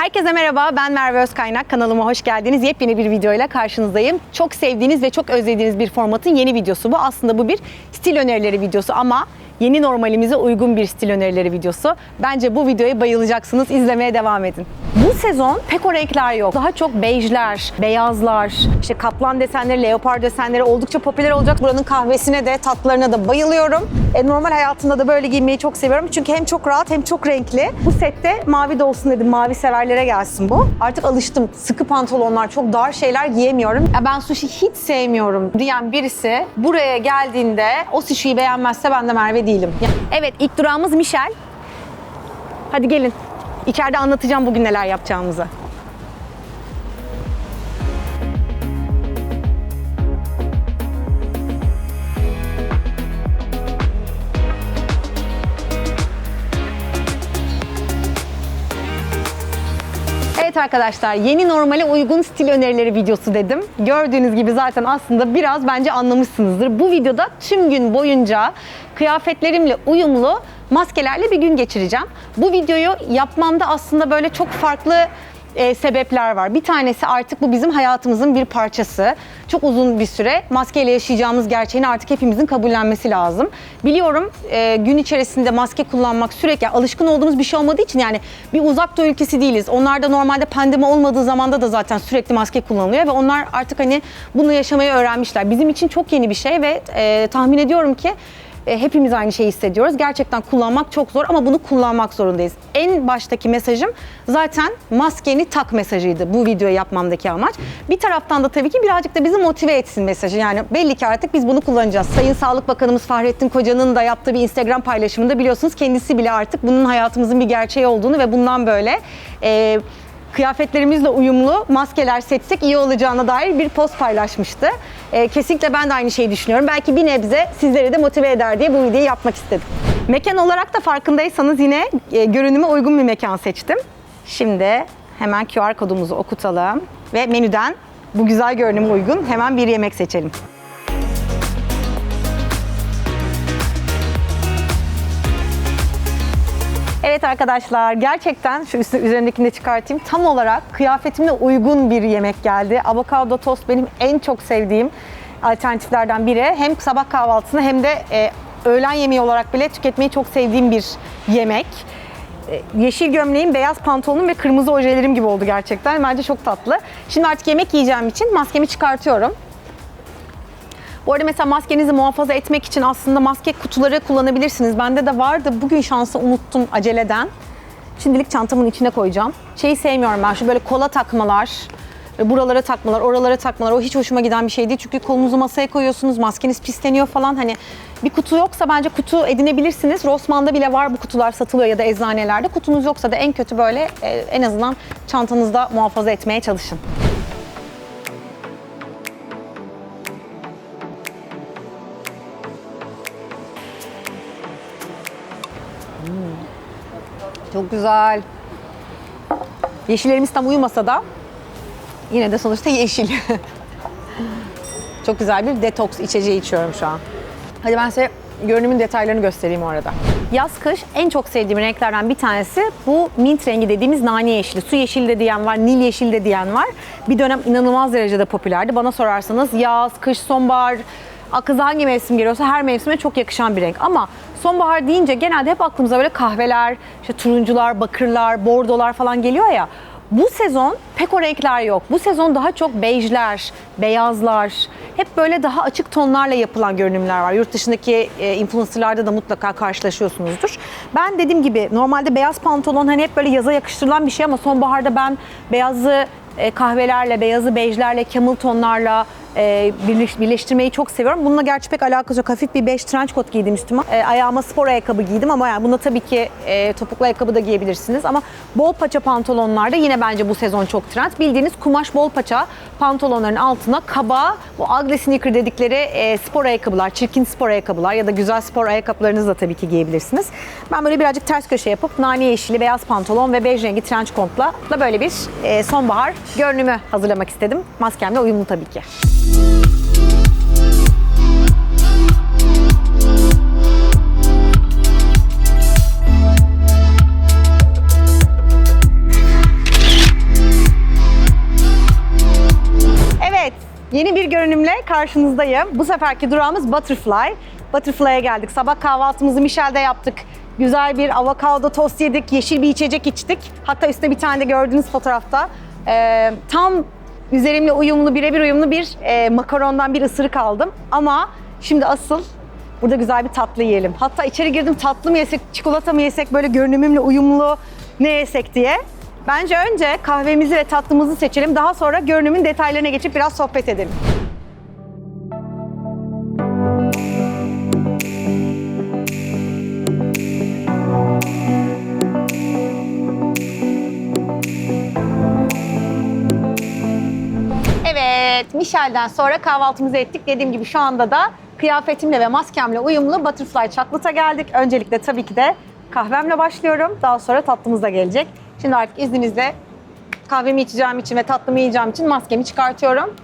Herkese merhaba, ben Merve Özkaynak. Kanalıma hoş geldiniz. Yepyeni bir videoyla karşınızdayım. Çok sevdiğiniz ve çok özlediğiniz bir formatın yeni videosu bu. Aslında bu bir stil önerileri videosu ama yeni normalimize uygun bir stil önerileri videosu. Bence bu videoya bayılacaksınız. İzlemeye devam edin. Bu sezon pek o renkler yok. Daha çok bejler, beyazlar, işte kaplan desenleri, leopar desenleri oldukça popüler olacak. Buranın kahvesine de, tatlarına da bayılıyorum. E, normal hayatımda da böyle giymeyi çok seviyorum. Çünkü hem çok rahat hem çok renkli. Bu sette mavi de olsun dedim. Mavi severlere gelsin bu. Artık alıştım. Sıkı pantolonlar, çok dar şeyler giyemiyorum. Ya ben sushi hiç sevmiyorum diyen birisi buraya geldiğinde o sushi'yi beğenmezse ben de Merve değilim. Evet ilk durağımız Michel. Hadi gelin. İçeride anlatacağım bugün neler yapacağımızı. Arkadaşlar yeni normale uygun stil önerileri videosu dedim. Gördüğünüz gibi zaten aslında biraz bence anlamışsınızdır. Bu videoda tüm gün boyunca kıyafetlerimle uyumlu maskelerle bir gün geçireceğim. Bu videoyu yapmamda aslında böyle çok farklı e, sebepler var. Bir tanesi artık bu bizim hayatımızın bir parçası. Çok uzun bir süre maskeyle yaşayacağımız gerçeğini artık hepimizin kabullenmesi lazım. Biliyorum e, gün içerisinde maske kullanmak sürekli yani alışkın olduğumuz bir şey olmadığı için yani bir uzak doğu ülkesi değiliz. Onlar da normalde pandemi olmadığı zamanda da zaten sürekli maske kullanılıyor ve onlar artık hani bunu yaşamayı öğrenmişler. Bizim için çok yeni bir şey ve e, tahmin ediyorum ki e, hepimiz aynı şeyi hissediyoruz. Gerçekten kullanmak çok zor ama bunu kullanmak zorundayız. En baştaki mesajım zaten maskeni tak mesajıydı bu videoyu yapmamdaki amaç. Bir taraftan da tabii ki birazcık da bizi motive etsin mesajı. Yani belli ki artık biz bunu kullanacağız. Sayın Sağlık Bakanımız Fahrettin Koca'nın da yaptığı bir Instagram paylaşımında biliyorsunuz kendisi bile artık bunun hayatımızın bir gerçeği olduğunu ve bundan böyle e, kıyafetlerimizle uyumlu maskeler seçsek iyi olacağına dair bir post paylaşmıştı. Ee, kesinlikle ben de aynı şeyi düşünüyorum. Belki bir nebze sizleri de motive eder diye bu videoyu yapmak istedim. Mekan olarak da farkındaysanız yine e, görünüme uygun bir mekan seçtim. Şimdi hemen QR kodumuzu okutalım ve menüden bu güzel görünüme uygun hemen bir yemek seçelim. Evet arkadaşlar gerçekten şu üstü, üzerindekini de çıkartayım. Tam olarak kıyafetimle uygun bir yemek geldi. Avokado tost benim en çok sevdiğim alternatiflerden biri. Hem sabah kahvaltısında hem de e, öğlen yemeği olarak bile tüketmeyi çok sevdiğim bir yemek. E, Yeşil gömleğim, beyaz pantolonum ve kırmızı ojelerim gibi oldu gerçekten. Bence çok tatlı. Şimdi artık yemek yiyeceğim için maskemi çıkartıyorum. Bu arada mesela maskenizi muhafaza etmek için aslında maske kutuları kullanabilirsiniz. Bende de vardı. Bugün şansı unuttum aceleden. Şimdilik çantamın içine koyacağım. Şeyi sevmiyorum ben şu böyle kola takmalar, e, buralara takmalar, oralara takmalar. O hiç hoşuma giden bir şey değil. Çünkü kolunuzu masaya koyuyorsunuz, maskeniz pisleniyor falan. Hani bir kutu yoksa bence kutu edinebilirsiniz. Rossmann'da bile var bu kutular satılıyor ya da eczanelerde. Kutunuz yoksa da en kötü böyle e, en azından çantanızda muhafaza etmeye çalışın. Çok güzel. Yeşillerimiz tam uyumasa da yine de sonuçta yeşil. Çok güzel bir detoks içeceği içiyorum şu an. Hadi ben size görünümün detaylarını göstereyim o arada. Yaz kış en çok sevdiğim renklerden bir tanesi bu mint rengi dediğimiz nane yeşili. Su yeşili de diyen var, nil yeşili de diyen var. Bir dönem inanılmaz derecede popülerdi. Bana sorarsanız yaz, kış, sonbahar, akıllı hangi mevsim geliyorsa her mevsime çok yakışan bir renk. Ama sonbahar deyince genelde hep aklımıza böyle kahveler, işte turuncular, bakırlar, bordolar falan geliyor ya. Bu sezon pek o renkler yok. Bu sezon daha çok bejler, beyazlar, hep böyle daha açık tonlarla yapılan görünümler var. Yurt dışındaki e, influencerlarda da mutlaka karşılaşıyorsunuzdur. Ben dediğim gibi normalde beyaz pantolon hani hep böyle yaza yakıştırılan bir şey ama sonbaharda ben beyazı e, kahvelerle, beyazı bejlerle, camel tonlarla e, birleş- birleştirmeyi çok seviyorum. Bununla gerçi pek alakası yok. Hafif bir beş trench coat giydim üstüme. E, ayağıma spor ayakkabı giydim ama yani bunda tabii ki e, topuklu ayakkabı da giyebilirsiniz. Ama bol paça pantolonlarda yine bence bu sezon çok trend. Bildiğiniz kumaş bol paça pantolonların altına kaba, bu ugly sneaker dedikleri e, spor ayakkabılar, çirkin spor ayakkabılar ya da güzel spor ayakkabılarınızı da tabii ki giyebilirsiniz. Ben böyle birazcık ters köşe yapıp nane yeşili, beyaz pantolon ve bej rengi trench coat'la böyle bir e, sonbahar görünümü hazırlamak istedim. Maskemle uyumlu tabii ki. Yeni bir görünümle karşınızdayım. Bu seferki durağımız Butterfly. Butterfly'a geldik. Sabah kahvaltımızı Michel'de yaptık. Güzel bir avokado tost yedik, yeşil bir içecek içtik. Hatta üstte bir tane de gördüğünüz fotoğrafta. Ee, tam üzerimle uyumlu, birebir uyumlu bir e, makarondan bir ısırık aldım. Ama şimdi asıl burada güzel bir tatlı yiyelim. Hatta içeri girdim tatlı mı yesek, çikolata mı yesek, böyle görünümümle uyumlu ne yesek diye. Bence önce kahvemizi ve tatlımızı seçelim. Daha sonra görünümün detaylarına geçip biraz sohbet edelim. Michel'den sonra kahvaltımızı ettik. Dediğim gibi şu anda da kıyafetimle ve maskemle uyumlu Butterfly Chocolat'a geldik. Öncelikle tabii ki de kahvemle başlıyorum. Daha sonra tatlımız da gelecek. Şimdi artık izninizle kahvemi içeceğim için ve tatlımı yiyeceğim için maskemi çıkartıyorum.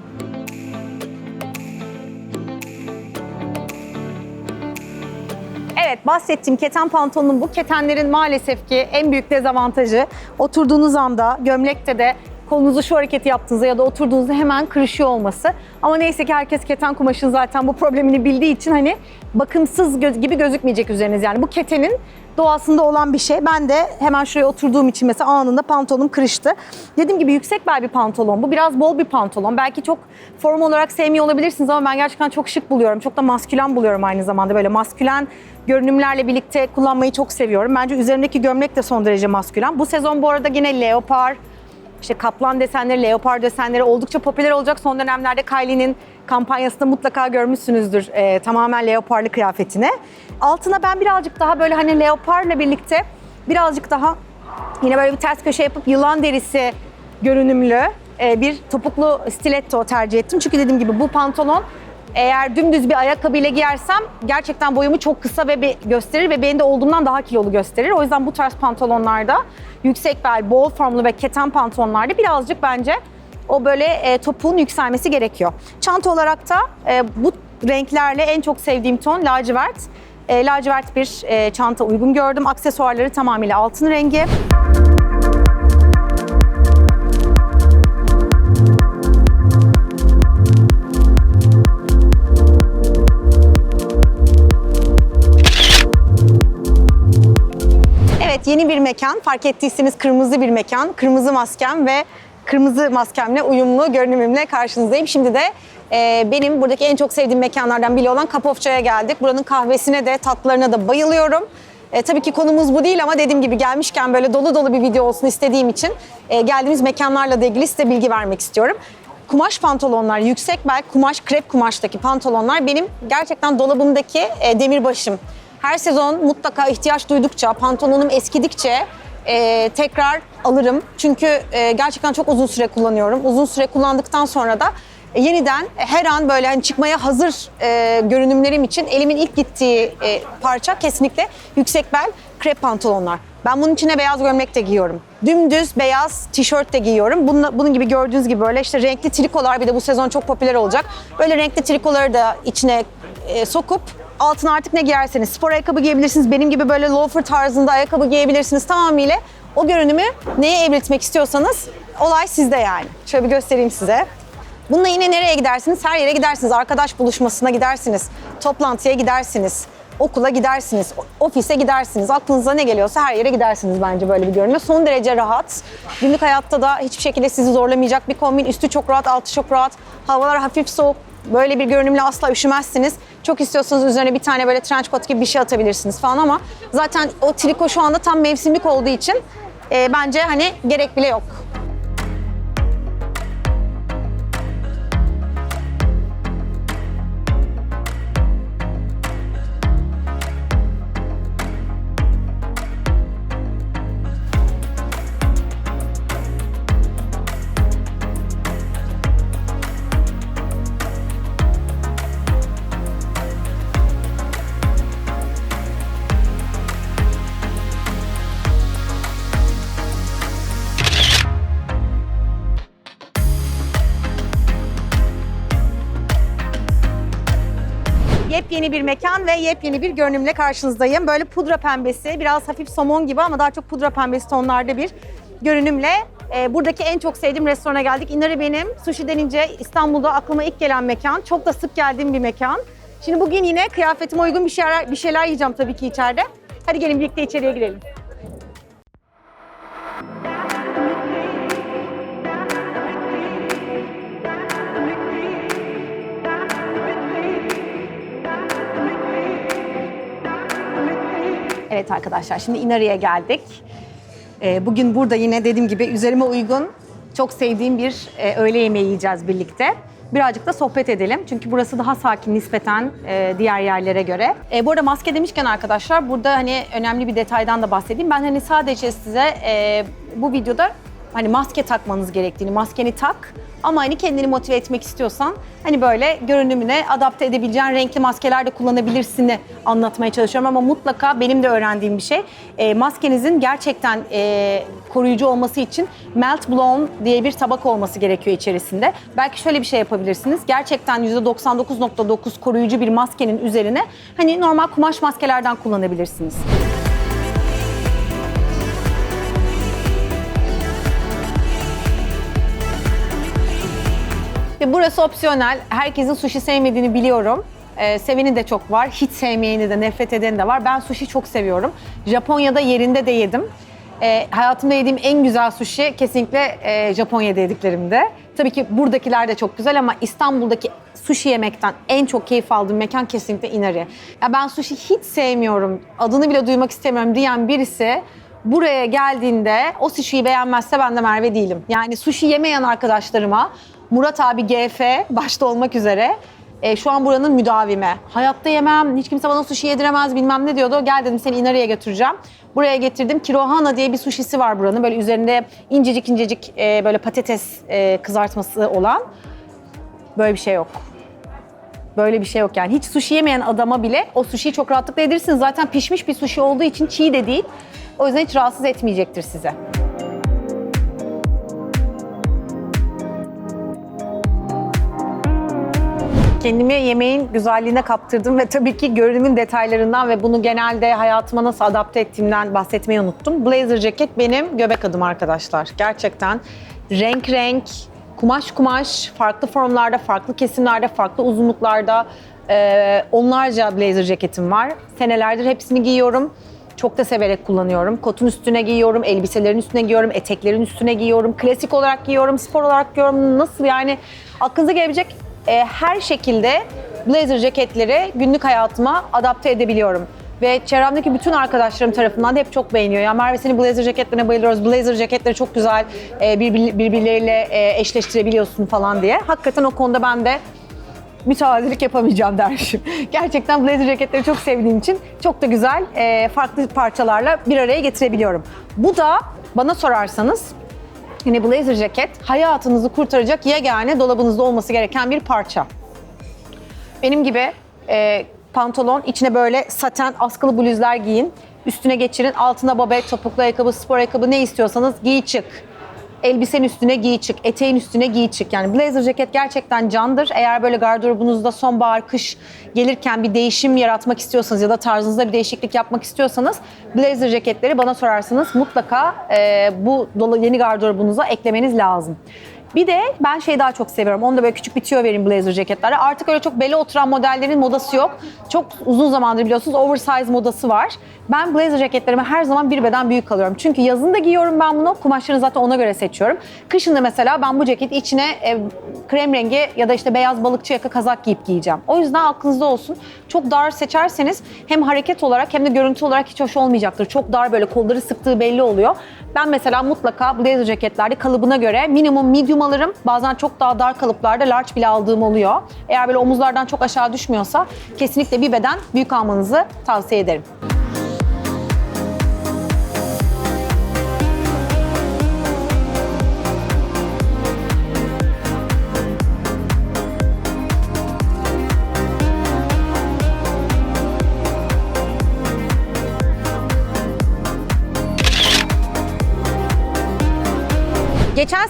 Evet bahsettiğim keten pantolonun bu. Ketenlerin maalesef ki en büyük dezavantajı oturduğunuz anda gömlekte de kolunuzu şu hareketi yaptığınızda ya da oturduğunuzda hemen kırışıyor olması. Ama neyse ki herkes keten kumaşın zaten bu problemini bildiği için hani bakımsız göz- gibi gözükmeyecek üzeriniz. Yani bu ketenin doğasında olan bir şey. Ben de hemen şuraya oturduğum için mesela anında pantolonum kırıştı. Dediğim gibi yüksek bel bir pantolon. Bu biraz bol bir pantolon. Belki çok form olarak sevmiyor olabilirsiniz ama ben gerçekten çok şık buluyorum. Çok da maskülen buluyorum aynı zamanda. Böyle maskülen görünümlerle birlikte kullanmayı çok seviyorum. Bence üzerimdeki gömlek de son derece maskülen. Bu sezon bu arada yine leopar, işte kaplan desenleri, leopar desenleri oldukça popüler olacak. Son dönemlerde Kylie'nin kampanyasında mutlaka görmüşsünüzdür e, tamamen leoparlı kıyafetini. Altına ben birazcık daha böyle hani leoparla birlikte birazcık daha yine böyle bir ters köşe yapıp yılan derisi görünümlü e, bir topuklu stiletto tercih ettim. Çünkü dediğim gibi bu pantolon eğer dümdüz bir ayakkabıyla giyersem gerçekten boyumu çok kısa ve gösterir ve beni de olduğumdan daha kilolu gösterir. O yüzden bu tarz pantolonlarda yüksek bel, bol formlu ve keten pantolonlarda birazcık bence o böyle e, topuğun yükselmesi gerekiyor. Çanta olarak da e, bu renklerle en çok sevdiğim ton lacivert. E, lacivert bir e, çanta uygun gördüm. Aksesuarları tamamıyla altın rengi. Yeni bir mekan. Fark ettiyseniz kırmızı bir mekan. Kırmızı maskem ve kırmızı maskemle uyumlu görünümümle karşınızdayım. Şimdi de e, benim buradaki en çok sevdiğim mekanlardan biri olan Kapofça'ya geldik. Buranın kahvesine de tatlılarına da bayılıyorum. E, tabii ki konumuz bu değil ama dediğim gibi gelmişken böyle dolu dolu bir video olsun istediğim için e, geldiğimiz mekanlarla da ilgili size bilgi vermek istiyorum. Kumaş pantolonlar, yüksek bel kumaş, krep kumaştaki pantolonlar benim gerçekten dolabımdaki e, demirbaşım. Her sezon mutlaka ihtiyaç duydukça, pantolonum eskidikçe e, tekrar alırım. Çünkü e, gerçekten çok uzun süre kullanıyorum. Uzun süre kullandıktan sonra da e, yeniden her an böyle hani çıkmaya hazır e, görünümlerim için elimin ilk gittiği e, parça kesinlikle yüksek bel krep pantolonlar. Ben bunun içine beyaz gömlek de giyiyorum. Dümdüz beyaz tişört de giyiyorum. Bunun, bunun gibi gördüğünüz gibi böyle işte renkli trikolar bir de bu sezon çok popüler olacak. Böyle renkli trikoları da içine e, sokup altına artık ne giyerseniz spor ayakkabı giyebilirsiniz. Benim gibi böyle loafer tarzında ayakkabı giyebilirsiniz. Tamamıyla o görünümü neye evriltmek istiyorsanız olay sizde yani. Şöyle bir göstereyim size. Bununla yine nereye gidersiniz? Her yere gidersiniz. Arkadaş buluşmasına gidersiniz. Toplantıya gidersiniz. Okula gidersiniz. Ofise gidersiniz. Aklınıza ne geliyorsa her yere gidersiniz bence böyle bir görünümle. Son derece rahat. Günlük hayatta da hiçbir şekilde sizi zorlamayacak bir kombin. Üstü çok rahat, altı çok rahat. Havalar hafif soğuk. Böyle bir görünümle asla üşümezsiniz. Çok istiyorsanız üzerine bir tane böyle trench coat gibi bir şey atabilirsiniz falan ama zaten o triko şu anda tam mevsimlik olduğu için e, bence hani gerek bile yok. Yepyeni bir mekan ve yepyeni bir görünümle karşınızdayım. Böyle pudra pembesi, biraz hafif somon gibi ama daha çok pudra pembesi tonlarda bir görünümle Ee, buradaki en çok sevdiğim restorana geldik. Inari benim. Sushi denince İstanbul'da aklıma ilk gelen mekan. Çok da sık geldiğim bir mekan. Şimdi bugün yine kıyafetime uygun bir şeyler, bir şeyler yiyeceğim tabii ki içeride. Hadi gelin birlikte içeriye girelim. Evet arkadaşlar şimdi Inari'ye geldik. Ee, bugün burada yine dediğim gibi üzerime uygun çok sevdiğim bir e, öğle yemeği yiyeceğiz birlikte. Birazcık da sohbet edelim. Çünkü burası daha sakin nispeten e, diğer yerlere göre. E, bu arada maske demişken arkadaşlar burada hani önemli bir detaydan da bahsedeyim. Ben hani sadece size bu videoda hani maske takmanız gerektiğini, maskeni tak ama hani kendini motive etmek istiyorsan hani böyle görünümüne adapte edebileceğin renkli maskeler de kullanabilirsini anlatmaya çalışıyorum ama mutlaka benim de öğrendiğim bir şey e, maskenizin gerçekten e, koruyucu olması için melt blown diye bir tabak olması gerekiyor içerisinde. Belki şöyle bir şey yapabilirsiniz. Gerçekten %99.9 koruyucu bir maskenin üzerine hani normal kumaş maskelerden kullanabilirsiniz. Ve burası opsiyonel. Herkesin sushi sevmediğini biliyorum. Ee, seveni de çok var. Hiç sevmeyeni de, nefret edeni de var. Ben sushi çok seviyorum. Japonya'da yerinde de yedim. Ee, hayatımda yediğim en güzel sushi kesinlikle e, Japonya'da yediklerimde. Tabii ki buradakiler de çok güzel ama İstanbul'daki sushi yemekten en çok keyif aldığım mekan kesinlikle Inari. Ya ben sushi hiç sevmiyorum, adını bile duymak istemiyorum diyen birisi buraya geldiğinde o sushi'yi beğenmezse ben de Merve değilim. Yani sushi yemeyen arkadaşlarıma Murat abi GF başta olmak üzere e, şu an buranın müdavimi. Hayatta yemem, hiç kimse bana sushi yediremez bilmem ne diyordu. Gel dedim seni Inari'ye götüreceğim. Buraya getirdim. Kirohana diye bir sushisi var buranın. Böyle üzerinde incecik incecik e, böyle patates e, kızartması olan. Böyle bir şey yok. Böyle bir şey yok yani. Hiç sushi yemeyen adama bile o sushiyi çok rahatlıkla yedirirsiniz. Zaten pişmiş bir sushi olduğu için çiğ de değil. O yüzden hiç rahatsız etmeyecektir size. Kendimi yemeğin güzelliğine kaptırdım ve tabii ki görünümün detaylarından ve bunu genelde hayatıma nasıl adapte ettiğimden bahsetmeyi unuttum. Blazer ceket benim göbek adım arkadaşlar. Gerçekten renk renk, kumaş kumaş, farklı formlarda, farklı kesimlerde, farklı uzunluklarda e, onlarca blazer ceketim var. Senelerdir hepsini giyiyorum. Çok da severek kullanıyorum. Kotun üstüne giyiyorum, elbiselerin üstüne giyiyorum, eteklerin üstüne giyiyorum. Klasik olarak giyiyorum, spor olarak giyiyorum. Nasıl yani aklınıza gelebilecek e, her şekilde blazer ceketleri günlük hayatıma adapte edebiliyorum. Ve çevremdeki bütün arkadaşlarım tarafından da hep çok beğeniyor. Ya Merve senin blazer ceketlerine bayılıyoruz. Blazer ceketleri çok güzel e, birbir- birbirleriyle e, eşleştirebiliyorsun falan diye. Hakikaten o konuda ben de mütevazilik yapamayacağım dermişim. Gerçekten blazer ceketleri çok sevdiğim için çok da güzel e, farklı parçalarla bir araya getirebiliyorum. Bu da bana sorarsanız yine blazer ceket hayatınızı kurtaracak yegane dolabınızda olması gereken bir parça. Benim gibi e, pantolon, içine böyle saten askılı bluzlar giyin. Üstüne geçirin. Altına babet, topuklu ayakkabı, spor ayakkabı ne istiyorsanız giy çık. Elbisenin üstüne giy çık, eteğin üstüne giy çık. Yani blazer ceket gerçekten candır. Eğer böyle gardırobunuzda sonbahar, kış gelirken bir değişim yaratmak istiyorsanız ya da tarzınızda bir değişiklik yapmak istiyorsanız blazer ceketleri bana sorarsanız mutlaka e, bu yeni gardırobunuza eklemeniz lazım. Bir de ben şeyi daha çok seviyorum. Onu da böyle küçük bir tüyo vereyim blazer ceketlere. Artık öyle çok bele oturan modellerin modası yok. Çok uzun zamandır biliyorsunuz oversize modası var. Ben blazer ceketlerimi her zaman bir beden büyük alıyorum. Çünkü yazın da giyiyorum ben bunu. Kumaşlarını zaten ona göre seçiyorum. Kışın da mesela ben bu ceketi içine e, krem rengi ya da işte beyaz balıkçı yaka kazak giyip giyeceğim. O yüzden aklınızda olsun. Çok dar seçerseniz hem hareket olarak hem de görüntü olarak hiç hoş olmayacaktır. Çok dar böyle kolları sıktığı belli oluyor. Ben mesela mutlaka blazer ceketlerde kalıbına göre minimum medium alırım. Bazen çok daha dar kalıplarda large bile aldığım oluyor. Eğer böyle omuzlardan çok aşağı düşmüyorsa kesinlikle bir beden büyük almanızı tavsiye ederim.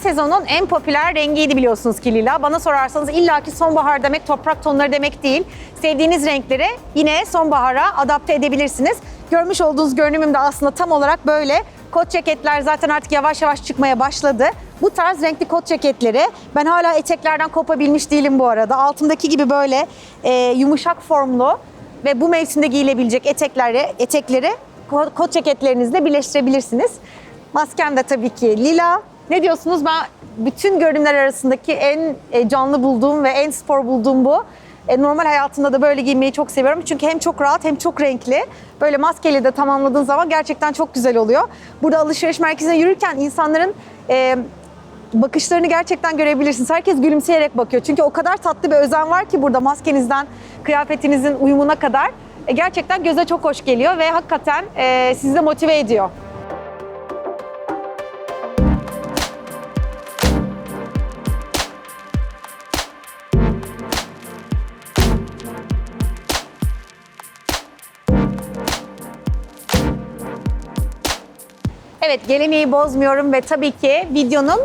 Sezonun en popüler rengiydi biliyorsunuz ki lila. Bana sorarsanız illaki sonbahar demek toprak tonları demek değil. Sevdiğiniz renkleri yine sonbahara adapte edebilirsiniz. Görmüş olduğunuz görünümüm de aslında tam olarak böyle kot ceketler zaten artık yavaş yavaş çıkmaya başladı. Bu tarz renkli kot ceketleri ben hala eteklerden kopabilmiş değilim bu arada. Altındaki gibi böyle e, yumuşak formlu ve bu mevsimde giyilebilecek etekleri, etekleri ko- kot ceketlerinizle birleştirebilirsiniz. Maskem de tabii ki lila. Ne diyorsunuz? Ben bütün görünümler arasındaki en e, canlı bulduğum ve en spor bulduğum bu. E, normal hayatımda da böyle giymeyi çok seviyorum. Çünkü hem çok rahat hem çok renkli. Böyle maskeyle de tamamladığın zaman gerçekten çok güzel oluyor. Burada alışveriş merkezine yürürken insanların e, bakışlarını gerçekten görebilirsiniz. Herkes gülümseyerek bakıyor. Çünkü o kadar tatlı bir özen var ki burada maskenizden kıyafetinizin uyumuna kadar. E, gerçekten göze çok hoş geliyor ve hakikaten e, sizi de motive ediyor. Evet geleneği bozmuyorum ve tabii ki videonun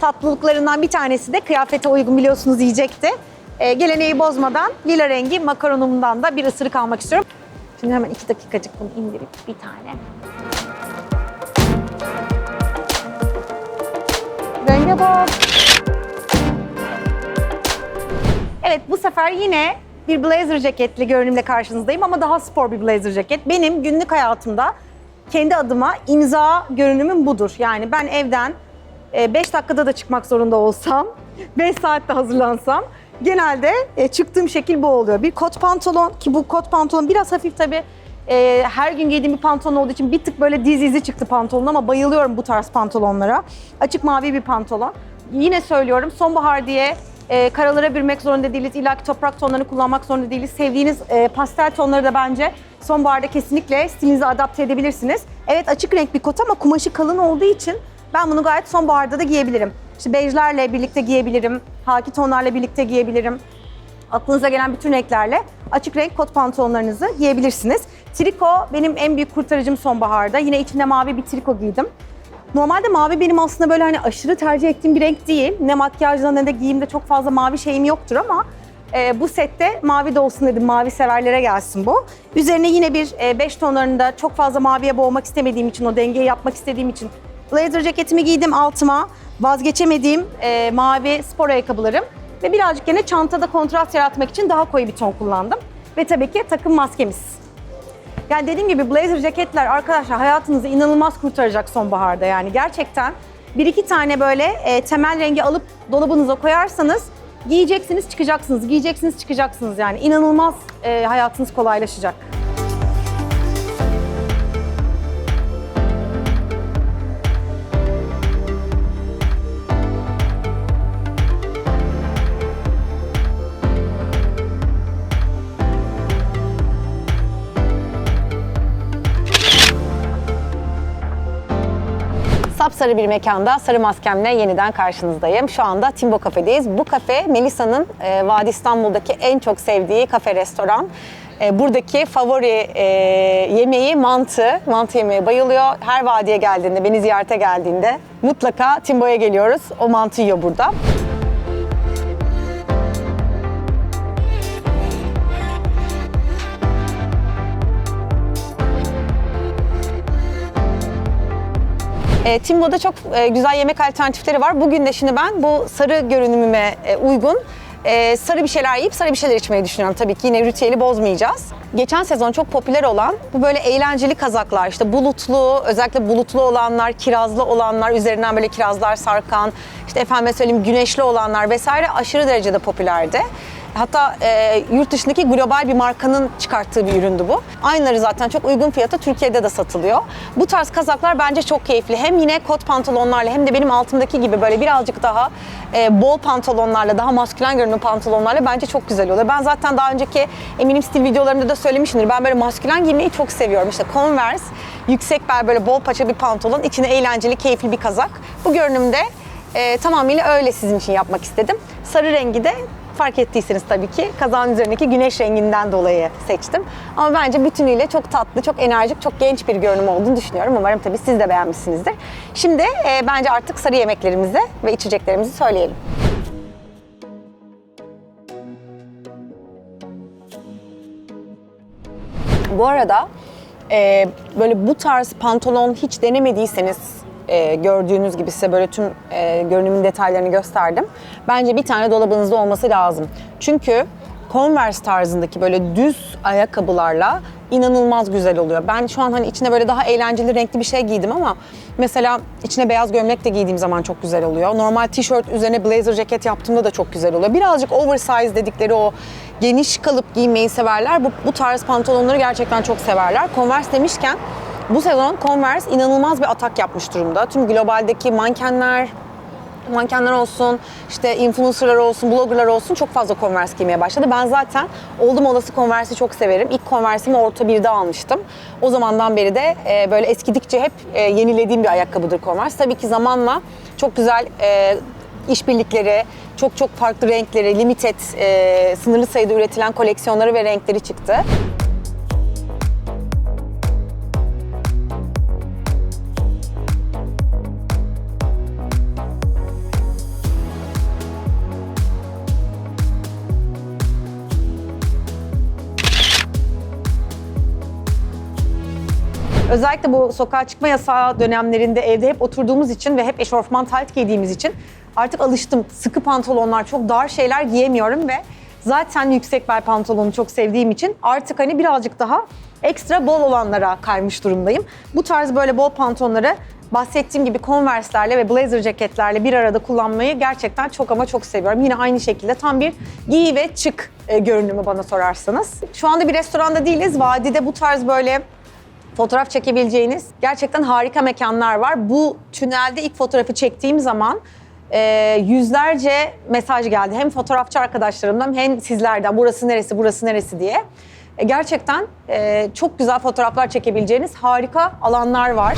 tatlılıklarından bir tanesi de kıyafete uygun biliyorsunuz yiyecekti. Ee, geleneği bozmadan lila rengi makaronumdan da bir ısırık almak istiyorum. Şimdi hemen iki dakikacık bunu indirip bir tane. Renge bak. Evet bu sefer yine bir blazer ceketli görünümle karşınızdayım ama daha spor bir blazer ceket. Benim günlük hayatımda kendi adıma imza görünümüm budur. Yani ben evden 5 dakikada da çıkmak zorunda olsam, 5 saatte hazırlansam genelde e, çıktığım şekil bu oluyor. Bir kot pantolon ki bu kot pantolon biraz hafif tabii e, her gün giydiğim bir pantolon olduğu için bir tık böyle diz izi çıktı pantolon ama bayılıyorum bu tarz pantolonlara. Açık mavi bir pantolon. Yine söylüyorum sonbahar diye e, karalara bürmek zorunda değiliz. İlla toprak tonlarını kullanmak zorunda değiliz. Sevdiğiniz e, pastel tonları da bence sonbaharda kesinlikle stilinize adapte edebilirsiniz. Evet açık renk bir kot ama kumaşı kalın olduğu için ben bunu gayet sonbaharda da giyebilirim. İşte bejlerle birlikte giyebilirim, haki tonlarla birlikte giyebilirim. Aklınıza gelen bütün renklerle açık renk kot pantolonlarınızı giyebilirsiniz. Triko benim en büyük kurtarıcım sonbaharda. Yine içinde mavi bir triko giydim. Normalde mavi benim aslında böyle hani aşırı tercih ettiğim bir renk değil. Ne makyajda ne de giyimde çok fazla mavi şeyim yoktur ama e, bu sette mavi de olsun dedim. Mavi severlere gelsin bu. Üzerine yine bir 5 tonlarında çok fazla maviye boğmak istemediğim için, o dengeyi yapmak istediğim için blazer ceketimi giydim altıma. Vazgeçemediğim e, mavi spor ayakkabılarım. Ve birazcık yine çantada kontrast yaratmak için daha koyu bir ton kullandım. Ve tabii ki takım maskemiz. Yani dediğim gibi blazer ceketler arkadaşlar hayatınızı inanılmaz kurtaracak sonbaharda yani gerçekten. Bir iki tane böyle e, temel rengi alıp dolabınıza koyarsanız giyeceksiniz çıkacaksınız, giyeceksiniz çıkacaksınız yani inanılmaz e, hayatınız kolaylaşacak. Sapsarı bir mekanda sarı maskemle yeniden karşınızdayım. Şu anda Timbo Kafe'deyiz. Bu kafe Melisa'nın e, Vadi İstanbul'daki en çok sevdiği kafe restoran. E, buradaki favori e, yemeği mantı. Mantı yemeye bayılıyor. Her vadiye geldiğinde, beni ziyarete geldiğinde mutlaka Timbo'ya geliyoruz. O mantı yiyor burada. E, Timbo'da çok e, güzel yemek alternatifleri var. Bugün de şimdi ben bu sarı görünümüme e, uygun e, sarı bir şeyler yiyip sarı bir şeyler içmeyi düşünüyorum. Tabii ki yine ritüeli bozmayacağız. Geçen sezon çok popüler olan bu böyle eğlenceli kazaklar işte bulutlu özellikle bulutlu olanlar, kirazlı olanlar, üzerinden böyle kirazlar sarkan, işte efendim söyleyeyim güneşli olanlar vesaire aşırı derecede popülerdi. Hatta e, yurt dışındaki global bir markanın çıkarttığı bir üründü bu. Aynıları zaten çok uygun fiyata Türkiye'de de satılıyor. Bu tarz kazaklar bence çok keyifli. Hem yine kot pantolonlarla hem de benim altımdaki gibi böyle birazcık daha e, bol pantolonlarla, daha maskülen görünümlü pantolonlarla bence çok güzel oluyor. Ben zaten daha önceki eminim stil videolarımda da söylemişimdir. Ben böyle maskülen giymeyi çok seviyorum. İşte Converse, yüksek bel böyle bol paça bir pantolon, içine eğlenceli, keyifli bir kazak. Bu görünümde e, tamamıyla öyle sizin için yapmak istedim. Sarı rengi de fark ettiyseniz tabii ki kazağın üzerindeki güneş renginden dolayı seçtim. Ama bence bütünüyle çok tatlı, çok enerjik, çok genç bir görünüm olduğunu düşünüyorum. Umarım tabii siz de beğenmişsinizdir. Şimdi e, bence artık sarı yemeklerimizi ve içeceklerimizi söyleyelim. Bu arada e, böyle bu tarz pantolon hiç denemediyseniz e, gördüğünüz gibi size böyle tüm e, görünümün detaylarını gösterdim. Bence bir tane dolabınızda olması lazım. Çünkü Converse tarzındaki böyle düz ayakkabılarla inanılmaz güzel oluyor. Ben şu an hani içine böyle daha eğlenceli renkli bir şey giydim ama mesela içine beyaz gömlek de giydiğim zaman çok güzel oluyor. Normal tişört üzerine blazer ceket yaptığımda da çok güzel oluyor. Birazcık oversize dedikleri o geniş kalıp giymeyi severler. Bu, bu tarz pantolonları gerçekten çok severler. Converse demişken bu sezon Converse inanılmaz bir atak yapmış durumda. Tüm globaldeki mankenler, mankenler olsun, işte influencerlar olsun, bloggerlar olsun çok fazla Converse giymeye başladı. Ben zaten oldum olası Converse'i çok severim. İlk Converse'imi orta birde almıştım. O zamandan beri de e, böyle eskidikçe hep e, yenilediğim bir ayakkabıdır Converse. Tabii ki zamanla çok güzel e, işbirlikleri, çok çok farklı renkleri, limited, sınırlı sayıda üretilen koleksiyonları ve renkleri çıktı. Özellikle bu sokağa çıkma yasağı dönemlerinde evde hep oturduğumuz için ve hep eşofman tayt giydiğimiz için artık alıştım. Sıkı pantolonlar, çok dar şeyler giyemiyorum ve zaten yüksek bel pantolonu çok sevdiğim için artık hani birazcık daha ekstra bol olanlara kaymış durumdayım. Bu tarz böyle bol pantolonları bahsettiğim gibi Converse'lerle ve blazer ceketlerle bir arada kullanmayı gerçekten çok ama çok seviyorum. Yine aynı şekilde tam bir giy ve çık e, görünümü bana sorarsanız. Şu anda bir restoranda değiliz. Vadide bu tarz böyle fotoğraf çekebileceğiniz gerçekten harika mekanlar var. Bu tünelde ilk fotoğrafı çektiğim zaman e, yüzlerce mesaj geldi. Hem fotoğrafçı arkadaşlarımdan hem sizlerden burası neresi, burası neresi diye. E, gerçekten e, çok güzel fotoğraflar çekebileceğiniz harika alanlar var.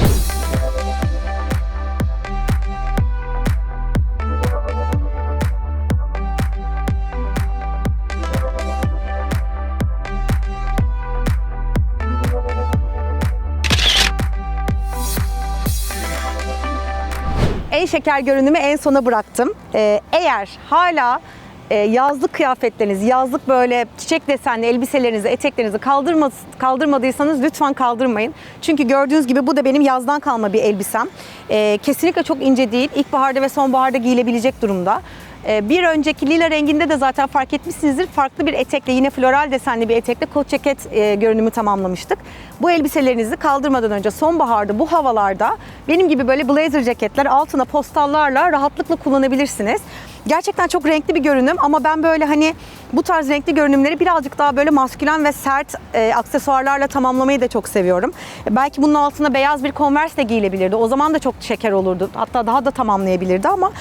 Şeker görünümü en sona bıraktım. Ee, eğer hala e, yazlık kıyafetleriniz, yazlık böyle çiçek desenli elbiselerinizi, eteklerinizi kaldırma, kaldırmadıysanız lütfen kaldırmayın. Çünkü gördüğünüz gibi bu da benim yazdan kalma bir elbisem. Ee, kesinlikle çok ince değil. İlkbaharda ve sonbaharda giyilebilecek durumda. Ee, Bir önceki lila renginde de zaten fark etmişsinizdir. Farklı bir etekle yine floral desenli bir etekle kot ceket e, görünümü tamamlamıştık. Bu elbiselerinizi kaldırmadan önce sonbaharda bu havalarda benim gibi böyle blazer ceketler altına postallarla rahatlıkla kullanabilirsiniz. Gerçekten çok renkli bir görünüm ama ben böyle hani bu tarz renkli görünümleri birazcık daha böyle maskülen ve sert e, aksesuarlarla tamamlamayı da çok seviyorum. E, belki bunun altına beyaz bir Converse de giyilebilirdi. O zaman da çok şeker olurdu. Hatta daha da tamamlayabilirdi ama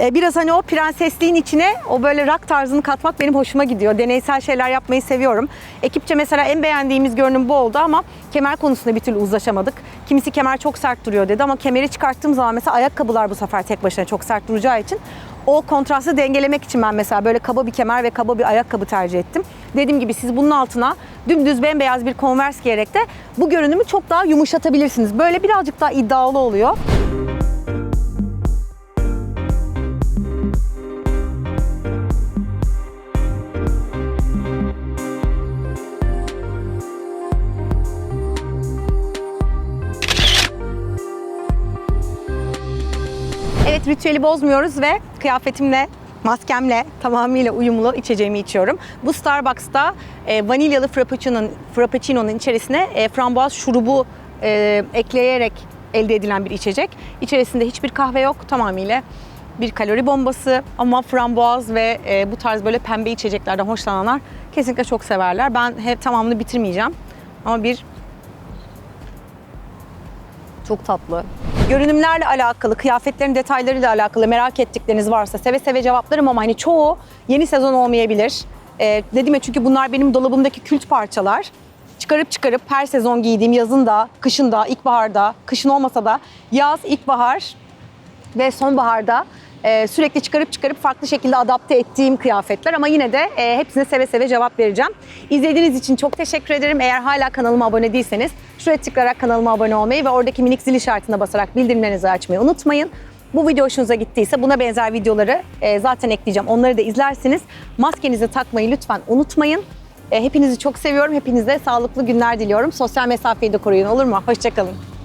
e, biraz hani o prensesliğin içine o böyle rock tarzını katmak benim hoşuma gidiyor. Deneysel şeyler yapmayı seviyorum. Ekipçe mesela en beğendiğimiz görünüm bu oldu ama kemer konusunda bir türlü uzlaşamadık. Kimisi kemer çok sert duruyor dedi ama kemeri çıkarttığım zaman mesela ayakkabılar bu sefer tek başına çok sert duracağı için o kontrastı dengelemek için ben mesela böyle kaba bir kemer ve kaba bir ayakkabı tercih ettim. Dediğim gibi siz bunun altına dümdüz bembeyaz bir Converse giyerek de bu görünümü çok daha yumuşatabilirsiniz. Böyle birazcık daha iddialı oluyor. Ritüeli bozmuyoruz ve kıyafetimle, maskemle tamamıyla uyumlu içeceğimi içiyorum. Bu Starbucks'ta e, vanilyalı frappuccino'nun frappuccino'nun içerisine e, frambuaz şurubu e, ekleyerek elde edilen bir içecek. İçerisinde hiçbir kahve yok. Tamamıyla bir kalori bombası ama frambuaz ve e, bu tarz böyle pembe içeceklerden hoşlananlar kesinlikle çok severler. Ben hep tamamını bitirmeyeceğim. Ama bir çok tatlı. Görünümlerle alakalı, kıyafetlerin detaylarıyla alakalı merak ettikleriniz varsa seve seve cevaplarım ama hani çoğu yeni sezon olmayabilir. Ee, dedim ya çünkü bunlar benim dolabımdaki kült parçalar. Çıkarıp çıkarıp her sezon giydiğim yazın da, kışın da, ilkbaharda, kışın olmasa da yaz, ilkbahar ve sonbaharda e, sürekli çıkarıp çıkarıp farklı şekilde adapte ettiğim kıyafetler ama yine de e, hepsine seve seve cevap vereceğim. İzlediğiniz için çok teşekkür ederim. Eğer hala kanalıma abone değilseniz şuraya tıklayarak kanalıma abone olmayı ve oradaki minik zil işaretine basarak bildirimlerinizi açmayı unutmayın. Bu video hoşunuza gittiyse buna benzer videoları e, zaten ekleyeceğim. Onları da izlersiniz. Maskenizi takmayı lütfen unutmayın. Hepinizi çok seviyorum. Hepinize sağlıklı günler diliyorum. Sosyal mesafeyi de koruyun olur mu? Hoşçakalın.